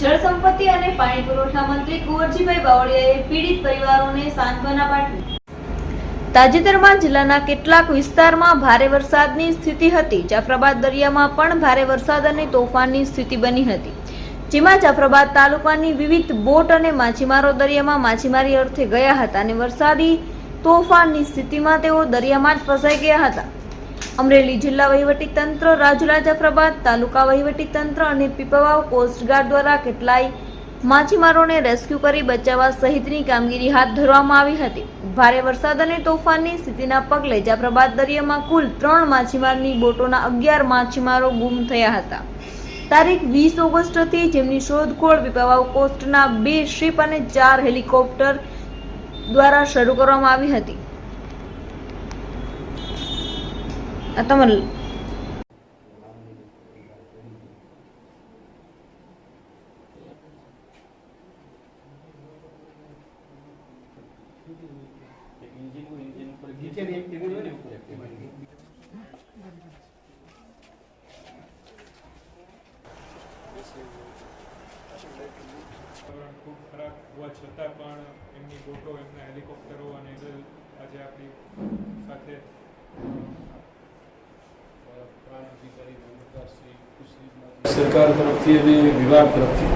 જળ સંપત્તિ અને પાણી પુરવઠા મંત્રી કુંવરજીભાઈ બાવળિયાએ પીડિત પરિવારોને સાંત્વના પાઠવી. તાજેતરમાં જિલ્લાના કેટલાક વિસ્તારમાં ભારે વરસાદની સ્થિતિ હતી. જાફરાબાદ દરિયામાં પણ ભારે વરસાદ અને તોફાનની સ્થિતિ બની હતી. જેમાં જાફરાબાદ તાલુકાની વિવિધ બોટ અને માછીમારો દરિયામાં માછીમારી અર્થે ગયા હતા અને વરસાદી તોફાનની સ્થિતિમાં તેઓ દરિયામાં જ ફસાઈ ગયા હતા. અમરેલી જિલ્લા વહીવટી તંત્ર રાજુલા જાફરાબાદ તાલુકા વહીવટી તંત્ર અને પીપવાવ કોસ્ટગાર્ડ દ્વારા કેટલાય માછીમારોને રેસ્ક્યુ કરી બચાવવા સહિતની કામગીરી હાથ ધરવામાં આવી હતી. ભારે વરસાદ અને તોફાનની સ્થિતિના પગલે જાફરાબાદ દરિયામાં કુલ ત્રણ માછીમારની બોટોના અગિયાર માછીમારો ગુમ થયા હતા. તારીખ વીસ ઓગસ્ટથી જેમની શોધખોળ પીપાવાવ કોસ્ટના બે શિપ અને ચાર હેલિકોપ્ટર દ્વારા શરૂ કરવામાં આવી હતી. આ તમારે ખૂબ ખરાબ હોવા છતાં પણ એમની બોટો એમના હેલિકોપ્ટરો અને આજે આપણી સાથે સરકાર તરફથી અને વિભાગ તરફથી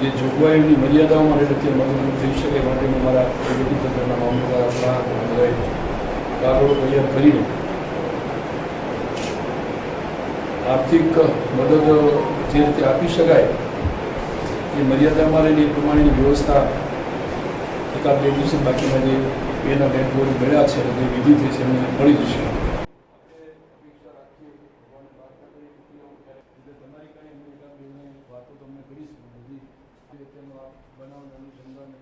જે જોગવાઈઓની મર્યાદાઓમાં રહેતી મદદરૂપ થઈ શકે માટે અમારા વહીવટી તંત્રના મામલતદાર કાગળો તૈયાર કરીને આર્થિક મદદ જે રીતે આપી શકાય એ મર્યાદામાં રહીને એ પ્રમાણેની વ્યવસ્થા એકાદ બે દિવસે બાકીના જે બેના બેંક બોર્ડ મળ્યા છે જે વિધિ થઈ છે એમને મળી જશે તમારી કાંઈ એમની એકાદ બેને વાતો તમને કરીશ બધી જે તેનો આ બનાવના અનુસંધાને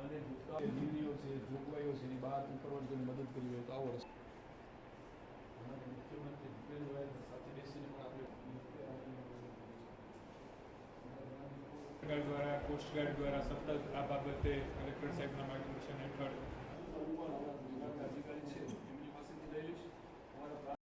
અને ભૂતકાળ નિર્ણયો છે, જોગવાઈઓ છે, એની બહાર ઉપરવર્તીને મદદ કરી હોય તો આવો રસ્તો મુખ્યમંત્રી ભૂપેન્દ્રભાઈ સાથે બેસીને પણ આપણે દ્વારા કોસ્ટગાર્ડ દ્વારા સતત આ બાબતે કલેક્ટર સાહેબના માર્ગદર્શન હેઠળ